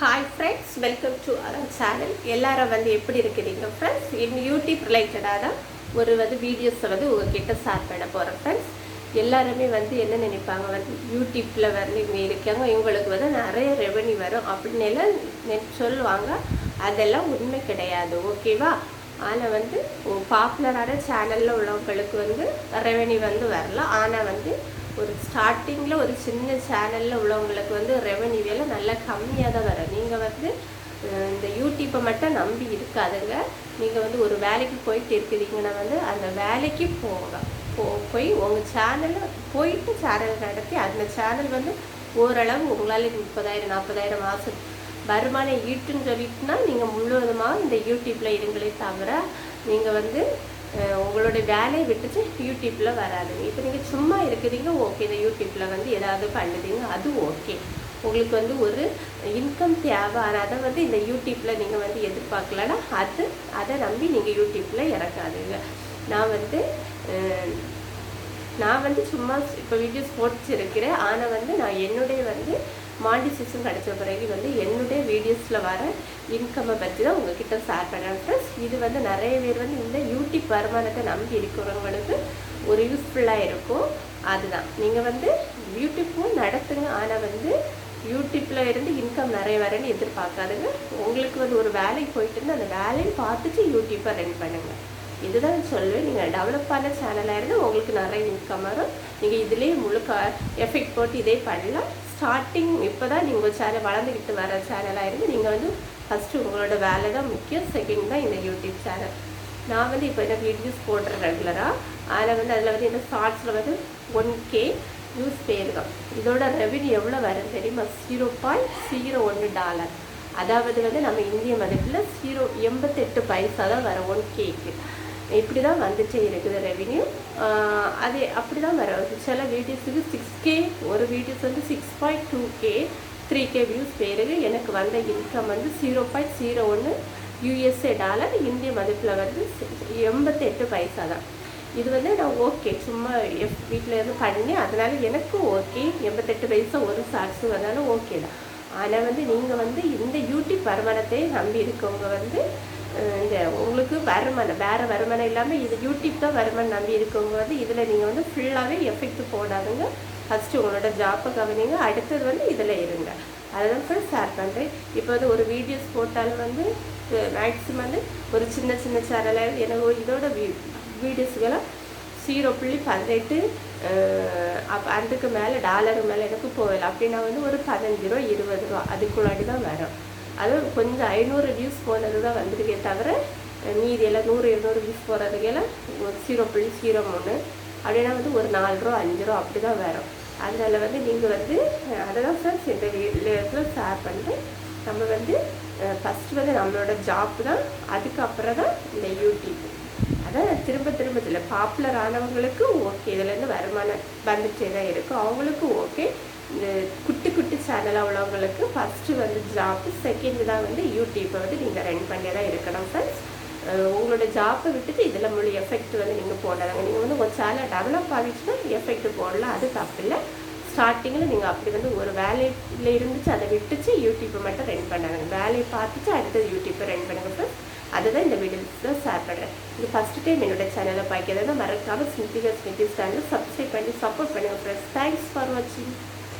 Hi friends welcome to our channel எல்லாரும் வந்து எப்படி இருக்கிறீங்க ஃப்ரெண்ட்ஸ் இந்த யூடியூப் ரிலேட்டடாக தான் ஒரு வந்து வீடியோஸை வந்து உங்ககிட்ட ஷேர் பண்ண போகிறேன் ஃப்ரெண்ட்ஸ் எல்லாருமே வந்து என்ன நினைப்பாங்க வந்து யூடியூப்பில் வந்து இவங்க இருக்காங்க இவங்களுக்கு வந்து நிறைய ரெவன்யூ வரும் அப்படின்னு எல்லாம் சொல்லுவாங்க. அதெல்லாம் உண்மை கிடையாது ஓகேவா ஆனால் வந்து பாப்புலரான சேனலில் உள்ளவங்களுக்கு வந்து ரெவன்யூ வந்து வரலாம். ஆனால் வந்து ஒரு ஸ்டார்டிங்கில் ஒரு சின்ன சேனலில் உள்ளவங்களுக்கு வந்து ரெவன்யூ வேலை நல்லா கம்மியாக தான் வரும். நீங்கள் வந்து இந்த யூடியூப்பை மட்டும் நம்பி இருக்காதுங்க. நீங்கள் வந்து ஒரு வேலைக்கு போயிட்டு இருக்கிறீங்கன்னா வந்து அந்த வேலைக்கு போங்க. போ போய் உங்கள் சேனலில் போயிட்டு சேனல் நடத்தி அந்த சேனல் வந்து ஓரளவு உங்களால் முப்பதாயிரம் நாற்பதாயிரம் மாதம் வருமானம் ஈட்டுன்னு சொல்லிட்டுனா நீங்கள் முழுவதுமாக இந்த யூடியூப்பில் இருங்களே தவிர நீங்கள் வந்து உங்களுடைய வேலையை விட்டுட்டு யூடியூப்பில் வராதுங்க இப்போ நீங்கள் சும்மா இருக்கிறீங்க ஓகே இந்த யூடியூப்பில் வந்து ஏதாவது பண்ணுறீங்க அது ஓகே உங்களுக்கு வந்து ஒரு இன்கம் தேவை ஆனால் அதை வந்து இந்த யூடியூப்பில் நீங்கள் வந்து எதிர்பார்க்கலன்னா அது அதை நம்பி நீங்கள் யூடியூப்பில் இறக்காதுங்க. நான் வந்து நான் வந்து சும்மா இப்போ வீடியோஸ் போட்டுருக்கிறேன் ஆனால் வந்து நான் என்னுடைய வந்து மாண்டிசேஷன் கிடைச்ச பிறகு வந்து என்னுடைய வீடியோஸில் வர இன்கம்மை பற்றி தான் உங்ககிட்ட ஷேர் பண்ணுறேன் ப்ளஸ் இது வந்து நிறைய பேர் வந்து இந்த யூடியூப் வருமானத்தை நம்பி இருக்கிறவங்களுக்கு ஒரு யூஸ்ஃபுல்லாக இருக்கும். அதுதான். நீங்கள் வந்து யூடியூப்பும் நடத்துங்க. ஆனால் வந்து யூடியூப்பில் இருந்து இன்கம் நிறைய வரேன்னு எதிர்பார்க்காதுங்க. உங்களுக்கு வந்து ஒரு வேலைக்கு போயிட்டு இருந்து அந்த வேலையை பார்த்துட்டு யூடியூப்பை ரன் பண்ணுங்கள் இதுதான் சொல்லுவேன் நீங்கள் டெவலப்பான சேனலாக இருந்து உங்களுக்கு நிறைய இன்கம் வரும். நீங்கள் இதுலேயே முழுக்க எஃபெக்ட் போட்டு இதே பண்ணலாம். ஸ்டார்டிங் இப்போ தான் நீங்கள் சேனல் வளர்ந்துக்கிட்டு வர சேனலாக இருந்து நீங்கள் வந்து ஃபஸ்ட்டு உங்களோட வேலை தான் முக்கியம். செகண்ட் தான் இந்த யூடியூப் சேனல் நான் வந்து இப்போ என்ன வீடியோஸ் போடுறேன் ரெகுலராக அதில் வந்து அதில் வந்து என்ன ஷார்ட்ஸில் வந்து ஒன் கே யூஸ் பேருகம் இதோட ரெவென்யூ எவ்வளோ வரும் தெரியுமா? ஜீரோ பாயிண்ட் ஜீரோ ஒன்று டாலர் அதாவது வந்து நம்ம இந்திய மதிப்பில் ஜீரோ எண்பத்தெட்டு பைசா தான் வரும் ஒன் கேக்கு இப்படி தான் வந்துச்சு இருக்குது ரெவின்யூ அது அப்படி தான் வர சில வீடியோஸுக்கு சிக்ஸ் கே ஒரு வீடியோஸ் வந்து six point two K three K views பேருக்கு எனக்கு வந்த இன்கம் வந்து ஜீரோ பாயிண்ட் ஜீரோ ஒன்று யூஎஸ்ஏ டாலர் இந்திய மதிப்பில் வந்து எண்பத்தெட்டு பைசா தான். இது வந்து நான் ஓகே சும்மா எஃப் வீட்டில் இருந்து பண்ணி அதனால எனக்கு ஓகே எண்பத்தெட்டு பைசா ஒரு ஷார்ட்ஸு வந்தாலும் ஓகே தான். ஆனால் வந்து நீங்கள் வந்து இந்த யூடியூப் வருமானத்தை நம்பி இருக்கவங்க வந்து இந்த உங்களுக்கு வருமானம் வேறு வருமானம் இல்லாமல் இது யூடியூப் தான் வருமானம் நம்பி இருக்கவங்க வந்து இதில் நீங்கள் வந்து ஃபுல்லாகவே எஃபெக்ட் போடாதுங்க. ஃபஸ்ட்டு உங்களோட ஜாப்பை கவனிங்க. அடுத்தது வந்து இதில் இருங்க. அதுதான் ஃபுல் ஷேர் பண்ணுறேன் இப்போ வந்து ஒரு வீடியோஸ் போட்டாலும் வந்து மேக்ஸிமம் வந்து ஒரு சின்ன சின்ன சேனலாக எனக்கு இதோட வீ வீடியோஸ்கெல்லாம் ஜீரோ புள்ளி பதினெட்டு அப்போ அதுக்கு மேலே டாலருக்கு மேலே எனக்கு போகல. அப்படின்னா வந்து ஒரு பதினஞ்சு ரூபா இருபது ரூபா அதுக்குள்ளாடி தான் வரும் அதுவும் கொஞ்சம் ஐநூறு வியூஸ் போனது தான் வந்திருக்கே தவிர மீதியெல்லாம் மீதி எல்லாம் நூறு இருநூறு வியூஸ் போகிறதுக்கெல்லாம் ஒரு ஜீரோ புள்ளி ஜீரோ மூணு. அப்படின்னா வந்து ஒரு நாலு ரூபா அஞ்சு ரூபா அப்படி தான் வரும். அதனால் வந்து நீங்கள் வந்து அதை தான் சார் இந்த வீட்டில் ஷேர் பண்ணிட்டு நம்ம வந்து ஃபஸ்ட்டு வந்து நம்மளோட ஜாப் தான் அதுக்கப்புறம் தான் இந்த யூடியூப் திரும்ப திரும்ப இல்லை பாப்புலர் ஆனவங்களுக்கு ஓகே இதுலேருந்து வருமானம் வந்துட்டே தான் இருக்கும் அவங்களுக்கும் ஓகே இந்த குட்டி குட்டி சேனலாக உள்ளவங்களுக்கு ஃபஸ்ட்டு வந்து ஜாப்பு செகண்ட் தான் வந்து யூடியூப்பை வந்து நீங்கள் ரன் பண்ணி தான் இருக்கணும் ஃப்ரெண்ட்ஸ் உங்களோட ஜாப்பை விட்டுட்டு இதில் முழு எஃபெக்ட் வந்து நீங்கள் போடாதாங்க நீங்கள் வந்து ஒரு சேனல் டெவலப் ஆகிடுச்சுன்னா எஃபெக்ட் போடலாம். அது தப்பு இல்லை. ஸ்டார்டிங்கில் நீங்கள் அப்படி வந்து ஒரு வேலையில் இருந்துச்சு அதை விட்டுச்சு யூடியூப்பை மட்டும் ரன் பண்ணாங்க வேலையை பார்த்துட்டு அடுத்தது யூடியூப்பை ரன் பண்ணுங்க ஃப்ரெண்ட்ஸ் அதுதான் இந்த வீடியோஸில் ஷேர் பண்ணுறேன் இது ஃபஸ்ட் டைம் என்னோட சேனலை பார்க்கிறதுனா மறக்காமல் ஸ்மித்திகா ஸ்மித்தி சேனல் சப்ஸ்கிரைப் பண்ணி சப்போர்ட் பண்ணுங்கள் ஃப்ரெண்ட்ஸ் தேங்க்ஸ் ஃபார் வாட்சிங்